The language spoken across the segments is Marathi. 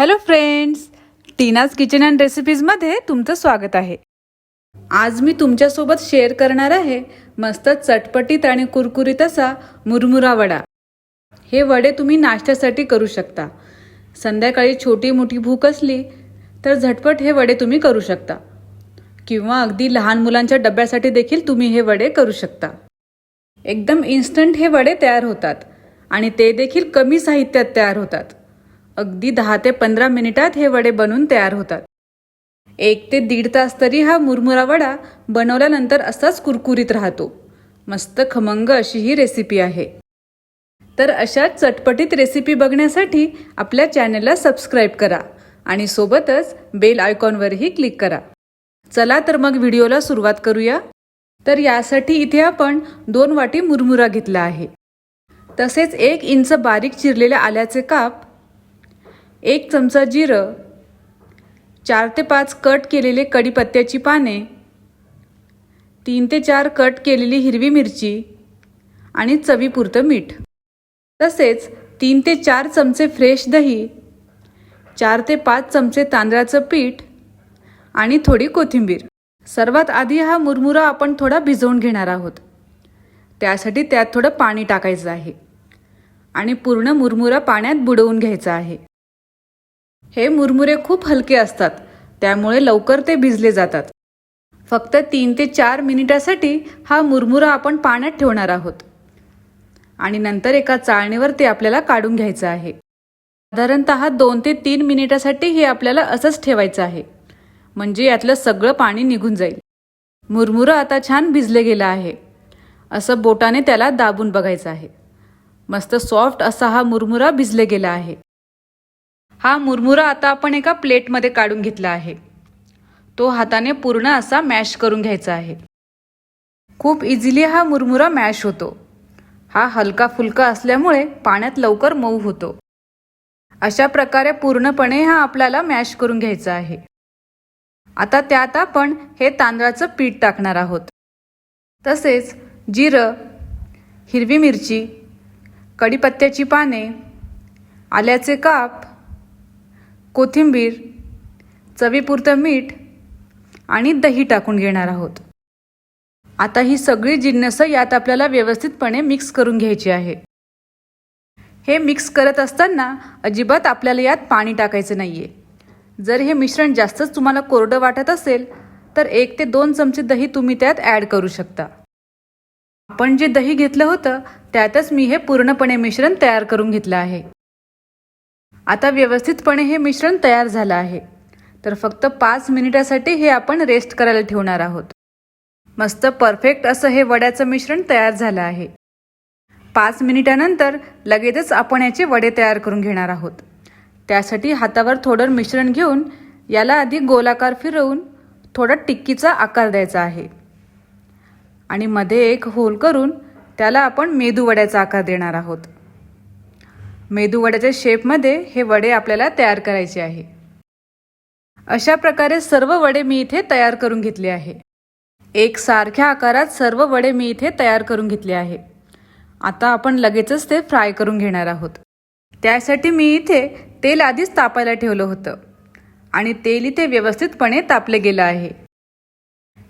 Hello friends Tina's kitchen and रेसिपीजमध्ये तुमचं स्वागत आहे. आज मी तुमच्यासोबत शेअर करणार आहे मस्त चटपटीत आणि कुरकुरीत असा मुरमुरा वडा. हे वडे तुम्ही नाश्त्यासाठी करू शकता. संध्याकाळी छोटी मोठी भूक असली तर झटपट हे वडे तुम्ही करू शकता. किंवा अगदी लहान मुलांच्या डब्यासाठी देखील तुम्ही हे वडे करू शकता. एकदम इन्स्टंट हे वडे तयार होतात आणि ते देखील कमी साहित्यात तयार होतात. अगदी दहा ते पंधरा मिनिटात हे वडे बनून तयार होतात. एक ते दीड तास तरी हा मुरमुरा वडा बनवल्यानंतर असाच कुरकुरीत राहतो. मस्त खमंग अशी ही रेसिपी आहे. तर अशा चटपटीत रेसिपी बघण्यासाठी आपल्या चॅनलला सबस्क्राईब करा आणि सोबतच बेल आयकॉनवरही क्लिक करा. चला तर मग व्हिडिओला सुरुवात करूया. तर यासाठी इथे आपण दोन वाटी मुरमुरा घेतला आहे. तसेच एक इंच बारीक चिरलेल्या आल्याचे काप एक चमचा जिरं चार ते पाच कट केलेले कढीपत्त्याची पाने तीन ते चार कट केलेली हिरवी मिरची आणि चवीपुरतं मीठ. तसेच तीन ते चार चमचे फ्रेश दही चार ते पाच चमचे तांदळाचं पीठ आणि थोडी कोथिंबीर. सर्वात आधी हा मुरमुरा आपण थोडा भिजवून घेणार आहोत. त्यासाठी त्यात थोडं पाणी टाकायचं आहे आणि पूर्ण मुरमुरा पाण्यात बुडवून घ्यायचा आहे. हे मुरमुरे खूप हलके असतात त्यामुळे लवकर ते भिजले जातात. फक्त तीन ते चार मिनिटासाठी हा मुरमुरा आपण पाण्यात ठेवणार आहोत. आणि नंतर एका चाळणीवर ते आपल्याला काढून घ्यायचं आहे. साधारणत दोन ते तीन मिनिटासाठी हे आपल्याला असंच ठेवायचं आहे. म्हणजे यातलं सगळं पाणी निघून जाईल. मुरमुरा आता छान भिजले गेलं आहे. असं बोटाने त्याला दाबून बघायचं आहे. मस्त सॉफ्ट असा हा मुरमुरा भिजले गेला आहे. हा मुरमुरा आता आपण एका प्लेटमध्ये काढून घेतला आहे. तो हाताने पूर्ण असा मॅश करून घ्यायचा आहे. खूप इझिली हा मुरमुरा मॅश होतो. हा हलका फुलका असल्यामुळे पाण्यात लवकर मऊ होतो. अशा प्रकारे पूर्णपणे हा आपल्याला मॅश करून घ्यायचा आहे. आता त्यात आपण हे तांदळाचं पीठ टाकणार आहोत. तसेच जिरं हिरवी मिरची कढीपत्त्याची पाने आल्याचे काप कोथिंबीर चवीपुरतं मीठ आणि दही टाकून घेणार आहोत. आता ही सगळी जिन्नसं यात आपल्याला व्यवस्थितपणे मिक्स करून घ्यायची आहे. हे मिक्स करत असताना अजिबात आपल्याला यात पाणी टाकायचं नाही आहे जर हे मिश्रण जास्तच तुम्हाला कोरडं वाटत असेल तर एक ते दोन चमचे दही तुम्ही त्यात ॲड करू शकता. आपण जे दही घेतलं होतं त्यातच मी हे पूर्णपणे मिश्रण तयार करून घेतलं आहे. आता व्यवस्थितपणे हे मिश्रण तयार झालं आहे. तर फक्त पाच मिनिटासाठी हे आपण रेस्ट करायला ठेवणार आहोत. मस्त परफेक्ट असं हे वड्याचं मिश्रण तयार झालं आहे. पाच मिनिटानंतर लगेचच आपण याचे वडे तयार करून घेणार आहोत. त्यासाठी हातावर थोडं मिश्रण घेऊन याला आधी गोलाकार फिरवून थोडा टिक्कीचा आकार द्यायचा आहे. आणि मध्ये एक होल करून त्याला आपण मेदू वड्याचा आकार देणार आहोत. मेदूवड्याच्या शेपमध्ये हे वडे आपल्याला तयार करायचे आहे. अशा प्रकारे सर्व वडे मी इथे तयार करून घेतले आहे. एक सारख्या आकारात सर्व वडे मी इथे तयार करून घेतले आहे. आता आपण लगेचच ते फ्राय करून घेणार आहोत. त्यासाठी मी इथे तेल आधीच तापायला ठेवलं होतं आणि तेल इथे व्यवस्थितपणे तापले गेलं आहे.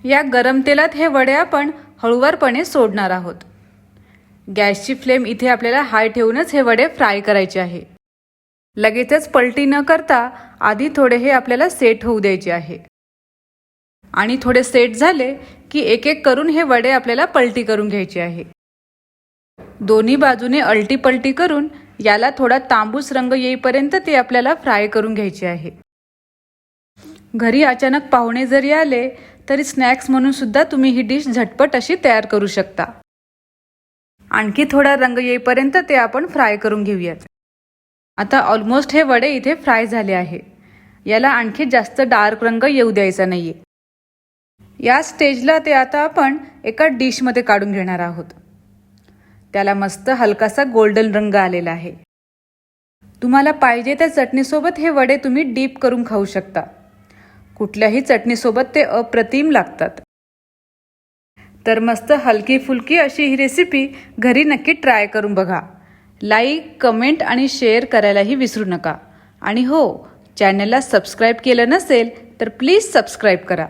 या गरम तेलात हे वडे आपण हळुवारपणे सोडणार आहोत. गॅसची फ्लेम इथे आपल्याला हाय ठेवूनच हे वडे फ्राय करायचे आहे. लगेचच पलटी न करता आधी थोडे हे आपल्याला सेट होऊ द्यायचे आहे. आणि थोडे सेट झाले की एक एक करून हे वडे आपल्याला पलटी करून घ्यायचे आहे. दोन्ही बाजूने अलटी पलटी करून याला थोडा तांबूस रंग येईपर्यंत ते आपल्याला फ्राय करून घ्यायचे आहे. घरी अचानक पाहुणे जरी आले तरी स्नॅक्स म्हणून सुद्धा तुम्ही ही डिश झटपट अशी तयार करू शकता. आणखी थोडा रंग येईपर्यंत ते आपण फ्राय करून घेऊयात. आता ऑलमोस्ट हे वडे इथे फ्राय झाले आहे. याला आणखी जास्त डार्क रंग येऊ द्यायचा नाहीये. या स्टेजला ते आता आपण एका डिशमध्ये काढून घेणार आहोत. त्याला मस्त हलकासा गोल्डन रंग आलेला आहे. तुम्हाला पाहिजे त्या चटणीसोबत हे वडे तुम्ही डीप करून खाऊ शकता. कुठल्याही चटणीसोबत ते अप्रतिम लागतात. तर मस्त हलकी फुलकी अशी ही रेसिपी घरी नक्की ट्राय करून बघा. लाईक कमेंट आणि शेअर करायलाही विसरू नका. आणि हो चॅनलला सबस्क्राईब केलं नसेल तर प्लीज सबस्क्राईब करा.